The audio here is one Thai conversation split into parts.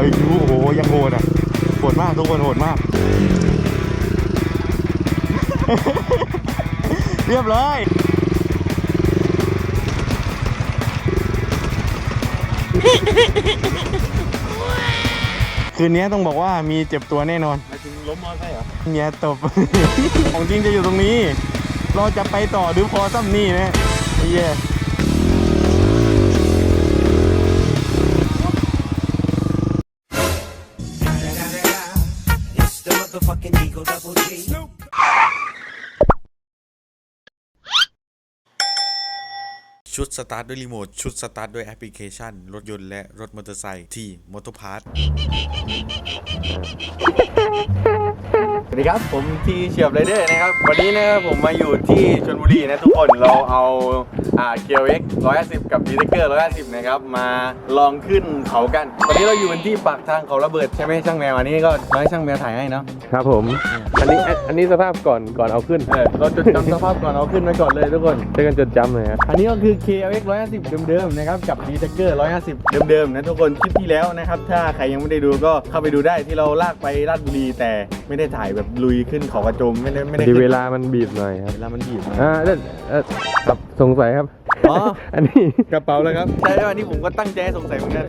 อายุโอ้โหยังโหดอะโหดมากทุกคนโหดมาก เรียบร้อยคืนนี้ต้องบอกว่ามีเจ็บตัวแน่นอนหมายถึงล้มมอไซค์เหรอเมียตบ ของจริงจะอยู่ตรงนี้ เราจะไปต่อหรือพอซ้ำนี่นะไอ้เหี้ย ชุดสตาร์ทด้วยรีโมท ชุดสตาร์ทด้วยแอปพลิเคชัน รถยนต์และรถมอเตอร์ไซค์ที่มอเตอร์พาร์ทสวัสดีครับผมทีเฉียบไรเดอร์นะครับ วันนี้นะครับผมมาอยู่ที่ชลบุรีนะทุกคนเราเอาอ่า เกียวเอ็ก150กับดีเทคเกอร์150นะครับมาลองขึ้นเขากันวันนี้เราอยู่กันที่ปากทางเขาระเบิดใช่ไหมช่างแมวอันนี้ก็มาให้ช่างแมวถ่ายให้เนาะครับผม อันนี้อันอันนี้สภาพก่อนก่อนเอาขึ้นเออเราจดจำสภาพก่อนเอาขึ้นไว้ก่อนเลยทุกคนช่วยกันจดจำหน่อยครับอันนี้ก็คือ KLX 150 เดิมๆนะครับกับ d t a c k e r 150 เดิมๆนะทุกคนคลิปที่แล้วนะครับ ถ้าใครยังไม่ได้ดูก็เข้าไปดูได้ที่เราลากไปราชบุรีแต่ไม่ได้ถ่ายแบบลุยขึ้นเขากระโจมไม่ได้ไม่ได้ดีขึ้นเวลามันบีบหน่อยครับเวลามันบีบอ่าเดี๋ยวเอ่อครับสงสัยครับ อ๋อ อันนี้กระเป๋าแล้วครับ ใช่แล้วอันนี้ผมก็ตั้งใจให้สงสัยเหมือนกัน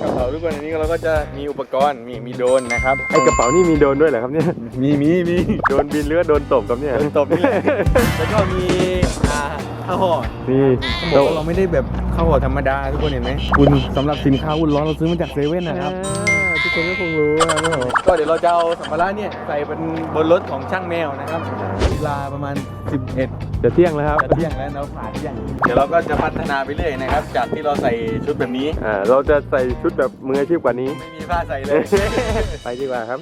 กระเป๋าทุกคนอันนี้เราก็จะมีอุปกรณ์มีมีโดรนนะครับ ไอกระเป๋านี่มีโดนด้วยเหรอครับเนี่ย มีมีมีโดนบินหรือว่าโดนตบครับเนี่ยโดนตบนี่แหละแล้วก็มีอ่าข้าวห่อนี่ต้องบอกว่าเราไม่ได้แบบข้าวห่อธรรมดาทุกคนเห็นไหมอุ่นสำหรับสินค้าอุ่นร้อนเราซื้อมาจากเซเว่นนะครับอ่า ทุกคนก็คงรู้นะครับว่าก็เดี๋ยวเราจะเอาสัมภาระเนี่ยใส่เป็นบนรถของช่างแมวนะครับเวลาประมาณ 11จะเที่ยงแล้วครับจะเที่ยงแล้วเราผ่านเที่ยงเดี๋ยวเราก็จะพัฒนาไปเรื่อยนะครับ จากที่เราใส่ชุดแบบนี้อ่าเราจะใส่ชุดแบบมืออาชีพกว่านี้ ไม่มีผ้าใส่เลย ไปดีกว่าครับ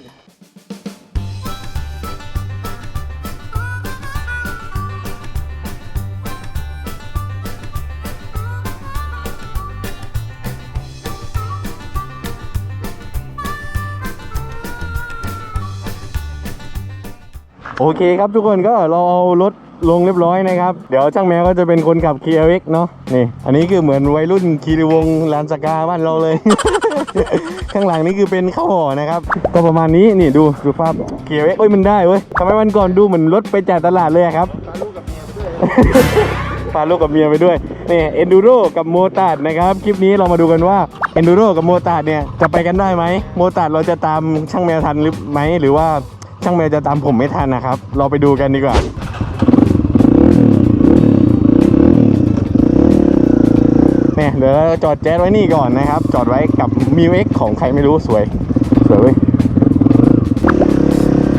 โอเคครับทุกคนก็เราเอารถลงเรียบร้อยนะครับ เดี๋ยวช่างแมวก็จะเป็นคนขับ KLX เนาะนี่อันนี้คือเหมือนวัยรุ่นคีรีวงลานสกาบ้านเราเลย ข้างหลังนี่คือเป็นข้าวห่อนะครับ ก็ประมาณนี้นี่ดูดูภาพ KLX เอ้ยมันได้เว้ยทำไมวันก่อนดูเหมือนรถไปจ่ายตลาดเลยอะครับพาลูกกับเมียไปด้วยนี่เอนดูโรกับโมตาดนะครับ คลิปนี้เรามาดูกันว่าเอนดูโรกับโมตาดเนี่ยจะไปกันได้ไหมโมตาดเราจะตามช่างแมวทันหรือไหมหรือว่า ช่างแมวจะตามผมไม่ทันนะครับ เราไปดูกันดีกว่าเนี่ยเดี๋ยวเราจอดแจ๊สไว้นี่ก่อนนะครับ จอดไว้กับมิวเอ็กของใครไม่รู้สวย สวยเว้ย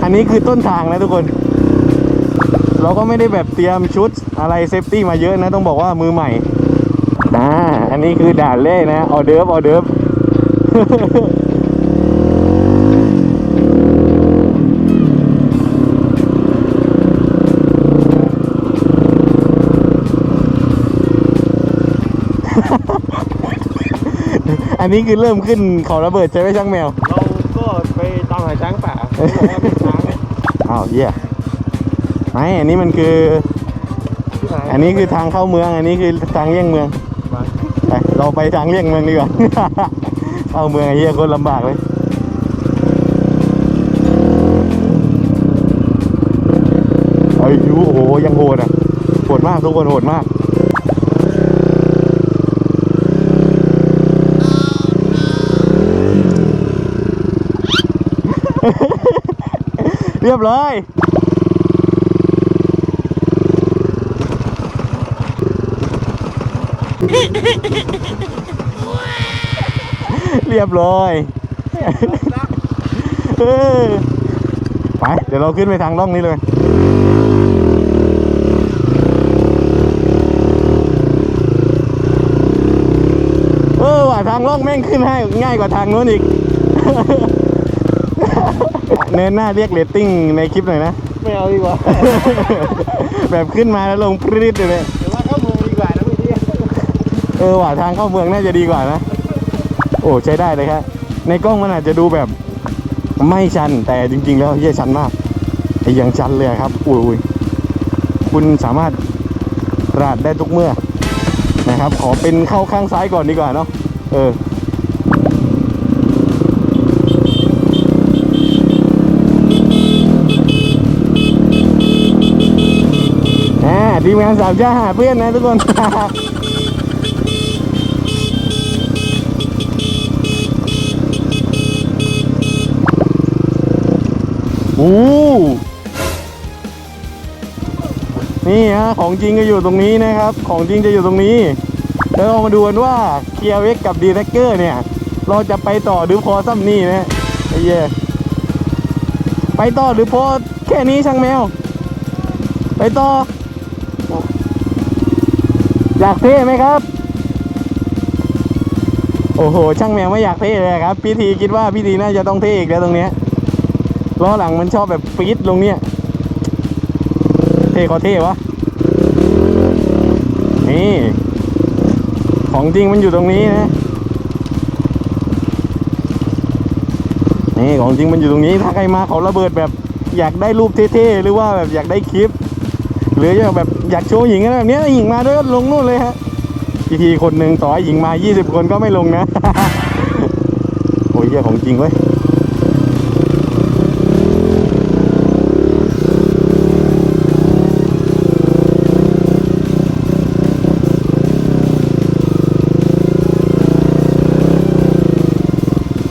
อันนี้คือต้นทางนะทุกคน เราก็ไม่ได้แบบเตรียมชุดอะไรเซฟตี้มาเยอะนะ ต้องบอกว่ามือใหม่อ่าอันนี้คือด่านเล่นะออเดิร์ฟออเดิร์ฟ อันนี้คือเริ่มขึ้นเขาระเบิดใช่ไหมช่างแมว เราก็ไปตามหาช้างป่าเขาบอกว่าเป็นช้างอ้าวเหี้ยไม่อันนี้มันคือ ที่ไหนอันนี้คือทางเข้าเมือง อันนี้คือทางเลี่ยงเมืองไปเราไปทางเลี่ยงเมืองดีกว่า เข้าเมืองไอ้เหี้ยคนลำบากเลย ไอ้ยูโอ้โหยังโหดอะ โหดมากทุกคนโหดมาก เรียบร้อยเรียบร้อยไป เดี๋ยวเราขึ้นไปทางล่องนี้เลย เออว่ะทางล่องแม่งขึ้นให้ง่ายกว่าทางนู้นอีก เนินหน้าเรียกเรตติ้งในคลิปหน่อยนะ ไม่เอาดีกว่า แบบขึ้นมาแล้วลงปรี๊ดเลยเดี๋ยวว่าเข้าเมืองดีกว่านะพี่ที่เออว่ะทางเข้าเมืองน่าจะดีกว่านะ โอ้ใช้ได้เลยครับ ในกล้องมันอาจจะดูแบบไม่ชันแต่จริง ๆ แล้วเยี่ยชันมากไอ้อยังชันเลยครับอุ้ยอุ้ยคุณสามารถราดได้ทุกเมื่อนะครับ ขอเป็นเข้าข้างซ้ายก่อนดีกว่าเนาะเออ ทีมงานสามชาหาเพื่อนนะทุกคน โอ้นี่ฮะของจริงก็อยู่ตรงนี้นะครับ ของจริงจะอยู่ตรงนี้ แล้วเรามาดูกันว่าเคียร์เวกกับดีแท็กเกอร์เนี่ย เราจะไปต่อหรือพอซ้ำนี่นะไอ้เหี้ไปต่อหรือพอแค่นี้ช่างแมว ไปต่อ อยากเท่ไหมครับ โอ้โห ช่างแมวไม่อยากเท่เลยครับ พี่ทีคิดว่าพี่ทีน่าจะต้องเท่อีกแล้วตรงเนี้ยล้อหลังมันชอบแบบปี๊ดลงเนี่ยเท่เขาเท่วะนี่ของจริงมันอยู่ตรงนี้นะนี่ของจริงมันอยู่ตรงนี้ถ้าใครมาเขาระเบิดแบบอยากได้รูปเท่ๆหรือว่าแบบอยากได้คลิป หรืออยากแบบ อยากโชว์หญิงอะไรแบบนี้หญิงมาด้วยก็ลงนู่นเลยฮะทีทีคนหนึ่งต่อให้หญิงมา 20 คนก็ไม่ลงนะ โอ้ยเหี้ยของจริงเว้ย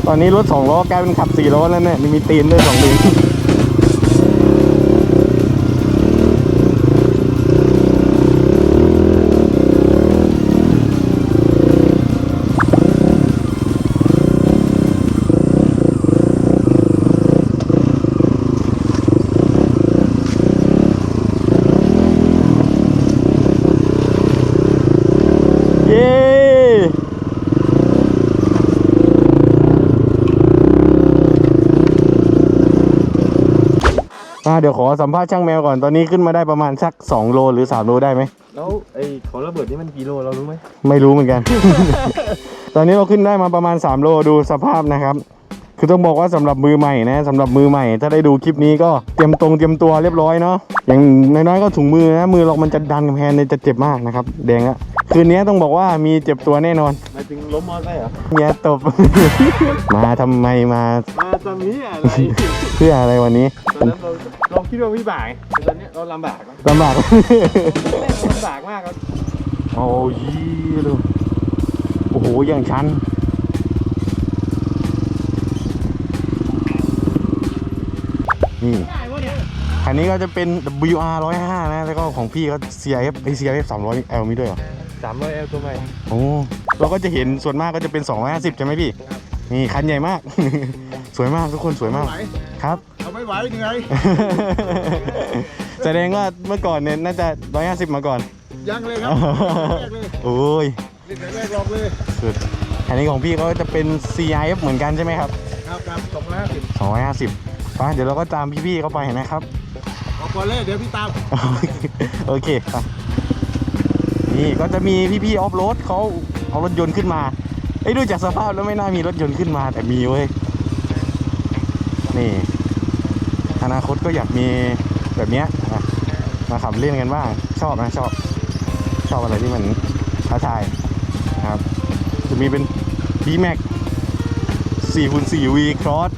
ตอนนี้รถสองล้อกลายเป็นขับสี่ล้อแล้วเนี่ยมีตีนด้วยสองตีน เย้ อ่าเดี๋ยวขอสัมภาษณ์ช่างแมวก่อนตอนนี้ขึ้นมาได้ประมาณสัก 2 โลหรือ 3 โลได้ไหมแล้วไอ้ของระเบิดนี่มันกิโลเรารู้ไหมไม่รู้เหมือนกัน ตอนนี้เราขึ้นได้มาประมาณ 3 โลดูสภาพนะครับ คือต้องบอกว่าสำหรับมือใหม่นะสำหรับมือใหม่ ถ้าได้ดูคลิปนี้ก็เตรียมตรงเตรียมตัวเรียบร้อยเนาะอย่างน้อยๆก็ถุงมือนะมือเรามันจะดันกำแพงเนี่ยจะเจ็บมากนะครับแดงอะคืนนี้ต้องบอกว่ามีเจ็บตัวแน่นอนหมายถึงล้มมอไซค์เหรอเมียตบ มาทำไมมามาตอนนี้อะไรเพื่ออะไรวันนี้ตอนนั้นเราเราคิดว่าวิบากแต่ตอนเนี้ยเราลำบากแล้วลำบากลำบากมากครับโอ้ยดูโอ้โหอย่างชัน นี่คันนี้ก็จะเป็น WR 105นะ แล้วก็ของพี่ก็ CRF ไอ CRF 300 L มีด้วยเหรอสามร้อยเอลตัวใหม่โอ้เราก็จะเห็นส่วนมากก็จะเป็น 250 ใช่ไหมพี่ นี่คันใหญ่มาก สวยมากทุกคนสวยมากครับเอาไม่ไหวเหนื่อยแสดงว่าเมื่อก่อนเนี่ยน่าจะ 150 มาก่อน ยังเลยครับแรกเลยโอ้ยเด็กแรกลองเลยสุดอันนี้ของพี่ก็จะเป็น CIF เหมือนกันใช่ไหมครับ ครับครับสองร้อยห้าสิบ250 ไปเดี๋ยวเราก็ตามพี่ๆเข้าไปนะครับออกก่อนเลยเดี๋ยวพี่ตาม โอเคไปนี่ก็จะมีพี่ๆออฟโรดเขาเอารถยนต์ขึ้นมาไอ้ยดูจากสภาพแล้วไม่น่ามีรถยนต์ขึ้นมาแต่มีเว้ยนี่ อนาคตก็อยากมีแบบเนี้ยนะมาขับเล่นกันบ้างชอบนะชอบ ชอบอะไรที่มันท้าทายนะครับ จะมีเป็น B-Max 4คูณ4 V Cross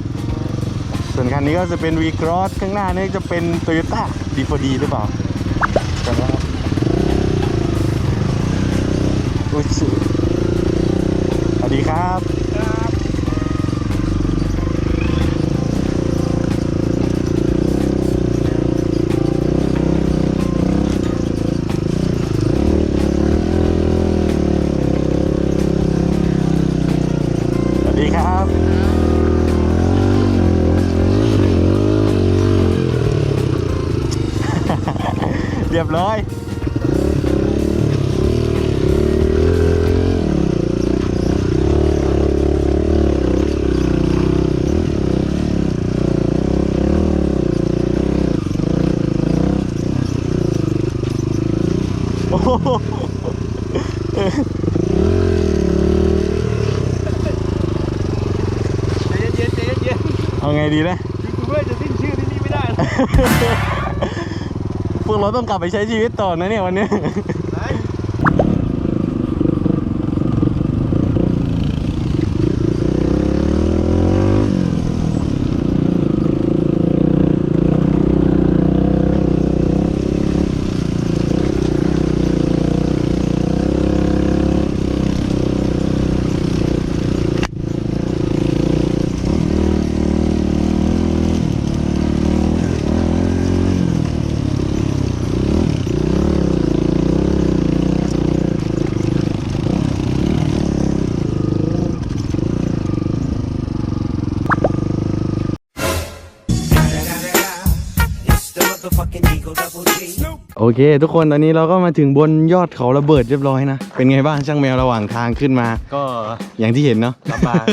ส่วนคันนี้ก็จะเป็น V ีครอสข้างหน้านี่จะเป็น Toyota D4D หรือเปล่าจำได้ครับอุ๊ยสวัสดีครับ เรียบร้อยโอ้โหใจเย็นๆใจเย็นเอาไงดีนะๆยูทูบเบอร์จะสิ้นชื่อที่นี่ไม่ได้ นะ พวกเราต้องกลับไปใช้ชีวิตต่อนะเนี่ยวันนี้ เค ทุกคนตอนนี้เราก็มาถึงบนยอดเขาระเบิดเรียบร้อยนะ เป็นไงบ้างช่างแมวระหว่างทางขึ้นมา ก็อย่างที่เห็นเนาะลำบาก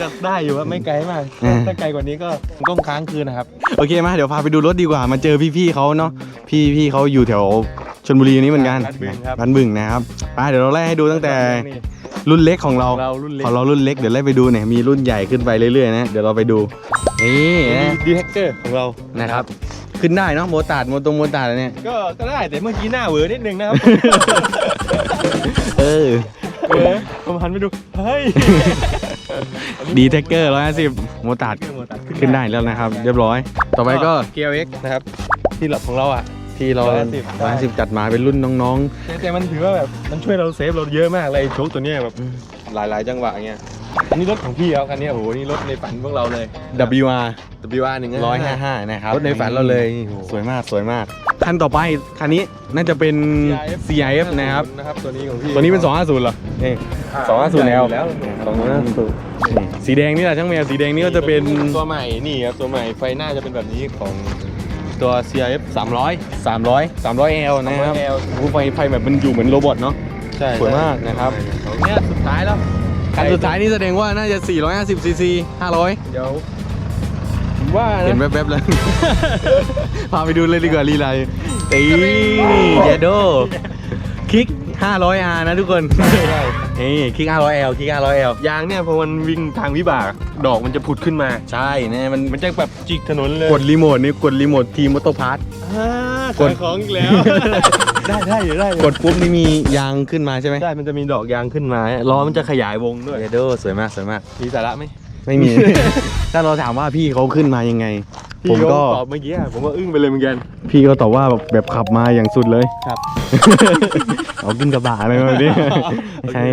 ก็ได้อยู่ว่าไม่ไกลมากอ่าถ้าไกลกว่านี้ก็ก้มค้างคืนนะครับ โอเคมาเดี๋ยวพาไปดูรถดีกว่า มาเจอพี่ๆเขาเนาะ พี่พี่เขาอยู่แถวชลบุรีนี้เหมือนกันบ้านบึงครับบ้านบึงนะครับไปเดี๋ยวเราไล่ให้ดูตั้งแต่รุ่นเล็กของเราเรารุ่นเล็กของเรารุ่นเล็กเดี๋ยวไล่ไปดูเนี่ยมีรุ่นใหญ่ขึ้นไปเรื่อยๆนะเดี๋ยวเราไปดูนี่นะดีแฮกเกอร์ของเรานะครับ ขึ้นได้เนาะโมตาร์ดโมตรงโมตาร์ดอะไรเนี่ย ก็ก็ได้แต่เมื่อกี้หน้าเหวอนิดนึงนะครับ เออ เออผมหันไปดู เฮ้ยดีแท็กเกอร์ร้อยห้าสิบโมตาร์ดขึ้นได้แล้วนะครับ เรียบร้อย ต่อไปก็ เกียร์เอ็กนะครับ ที่หลับของเราอะ ที่เรา150 ร้อยสิบจัดมาเป็นรุ่นน้องแต่แต่มันถือว่าแบบมันช่วยเราเซฟเราเยอะมากเลยไอ้โชคตัวเนี้ยแบบหลายๆ จังหวะเงี้ยอั นนี้รถของพี่เขาคันเนี้ยโอ้โหนี่รถในฝันพวกเราเลยๆ WR WR หนึ่งร้อยห้าห้านะครับรถในฝันเราเลยสวยมากสวยมาก คันต่อไปคันนี้น่าจะเป็น CIF นะครับ นะครับตัวนี้ของพี่ตัวนี้เป็น 250เหรอนี่250 L แล้วนี่สีแดงนี่แหละช่างแมวสีแดงนี่ก็จะเป็นตัวใหม่นี่ครับตัวใหม่ไฟหน้าจะเป็นแบบนี้ของตัว CRF 300 300 300 L นะครับ 300 L โอ้โหไฟไฟแบบมันอยู่เหมือนโรบอทเนาะ ใช่สวยมากนะครับของเนี้ยสุดท้ายแล้ว คันสุดท้ายนี่แสดงว่าน่าจะ 450 cc 500 เดี๋ยวผมว่าเห็นนะแวบๆแล้ว พาไปดูเลยดีกว่ารีไลตีเจโดคิก 500R นะทุกคน นี่คิก 500L คิก 500L ยางเนี่ยพอมันวิ่งทางวิบาก ดอกมันจะผุดขึ้นมา ใช่เนี่ยมันมันจะแบบจิกถนนเลยกดรีโมทนี่กดรีโมททีมอเตอร์พาร์ทอ่ากดขายของอีกแล้ว ได้ได้อยู่ได้อยู่กดปุ๊บนี่มียางขึ้นมาใช่ไหมได้มันจะมีดอกยางขึ้นมาล้อมันจะขยายวงด้วยเจโดสวยมากสวยมากมีสาระไหมไม่มี ถ้าเราถามว่าพี่เขาขึ้นมายังไงพี่ผมก็ตอบเมื่อกี้อะผมก็อึ้งไปเลยเหมือนกัน พี่ก็ตอบว่าแบบแบบขับมาอย่างสุดเลยครับ เอาขึ้นกระบะอะไรมาแบบนี้ ใช่